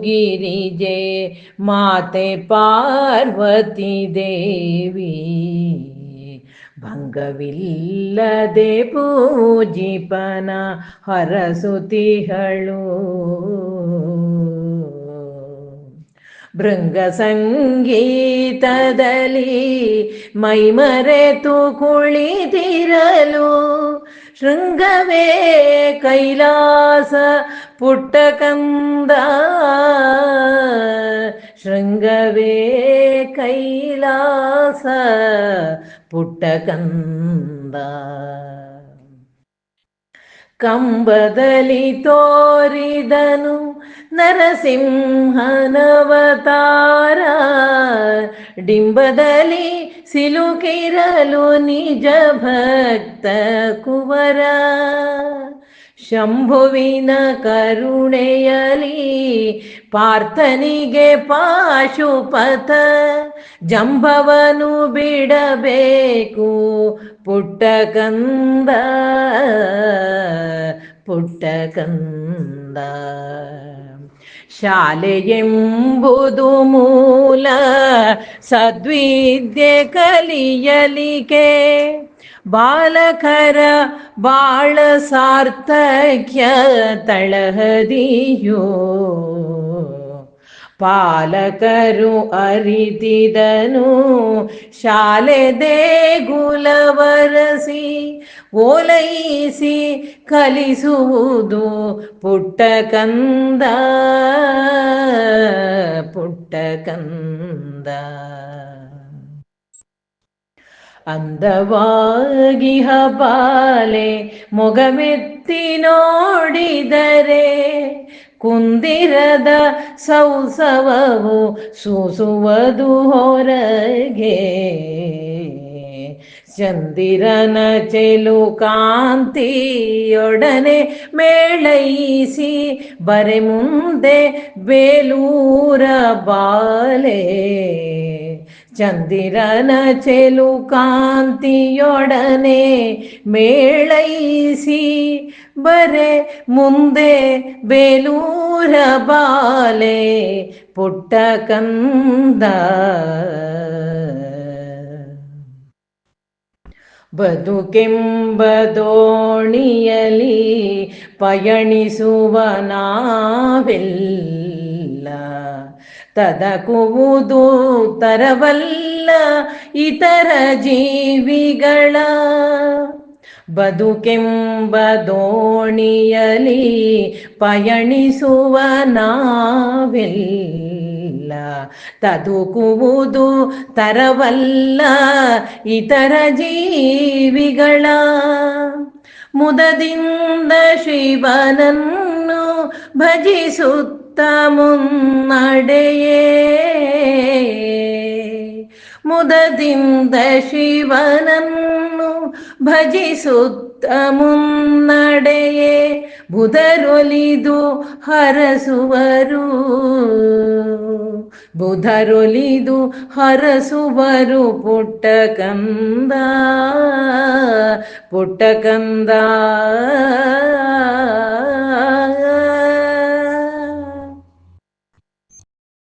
ಗಿರಿಜೆ ಮಾತೆ ಪಾರ್ವತಿ ದೇವಿ. ಭಂಗವಿಲ್ಲದೆ ಪೂಜಿಪನ ಹರಸುತಿಹಳು ಭೃಂಗ ಸಂಗೀತದಲ್ಲಿ ಮೈಮರೆತು ಕುಳಿತಿರಲು ಶೃಂಗವೇ ಕೈಲಾಸ ಪುಟ್ಟಕಂದ ಶೃಂಗವೇ ಕೈಲಾಸ ಪುಟ್ಟಕಂದ ಕಂಬದಲ್ಲಿ ತೋರಿದನು ನರಸಿಂಹನವತಾರ ಡಿಂಬದಲ್ಲಿ ಸಿಲುಕಿರಲು ನಿಜ ಭಕ್ತ ಕುವರ. ಶಂಭುವಿನ ಕರುಣೆಯಲಿ ಪಾರ್ಥನಿಗೆ ಪಾಶುಪಥ. ಜಂಭವನು ಬಿಡಬೇಕು ಪುಟ್ಟ ಕಂದ ಪುಟ್ಟಕಂದ ಪುಟ್ಟಕಂದ ಶಾಲೆಯೆಂಬುದು ಮೂಲ ಸದ್ವಿದ್ಯೆ ಕಲಿಯಲಿಕೆ ಬಾಲಕರ ಬಾಳ ಸಾರ್ಥಕ್ಯ ತಳಹದಿಯೋ. ಪಾಲಕರು ಅರಿತಿದನು ಶಾಲೆ ದೇಗುಲವರಸಿ ಓಲೈಸಿ ಕಲಿಸುವುದು ಪುಟ್ಟಕಂದ ಪುಟ್ಟಕಂದ ಅಂದವಾಗಿ ಹಬಾಲೆ ಮೊಗಮೆತ್ತಿ ನೋಡಿದರೆ ಕುಂದಿರದ ಸೌಸವವು ಸೂಸುವುದು ಹೊರಗೆ. ಚಂದಿರನ ಚೆಲು ಕಾಂತಿಯೊಡನೆ ಮೇಳೈಸಿ ಬರೆ ಮುಂದೆ ಬೇಲೂರ ಬಾಲೆ. ಚಂದಿರನ ಚೆಲು ಕಾಂತಿಯೊಡನೆ ಮೇಳೈಸಿ ಬರೆ ಮುಂದೆ ಬೇಲೂರ ಬಾಲೆ ಪುಟ್ಟ ಕಂದ. ಬದುಕೆಂಬದೋಣಿಯಲಿ ಪಯಣಿಸುವ ನಾವೆಲ್ಲ ತದಕುವುದು ತರವಲ್ಲ ಇತರ ಜೀವಿಗಳ. ಬದುಕೆಂಬ ದೋಣಿಯಲಿ ಪಯಣಿಸುವ ನಾವೆಲ್ಲ. ತದುಕುವುದು ತರವಲ್ಲ ಇತರ ಜೀವಿಗಳ. ಮುದದಿಂದ ಶಿವನನ್ನು ಭಜಿಸುತ್ತ ಮುನ್ನಡೆಯೇ? ಮುದದಿಂದ ಶಿವನನ್ನು ಭಜಿಸುತ್ತ ಮುನ್ನಡೆಯೇ? ಬುಧರೊಲಿದು ಹರಸುವರು. ಬುಧರೊಲಿದು ಹರಸುವರು ಪುಟ್ಟಕಂದ ಪುಟ್ಟಕಂದ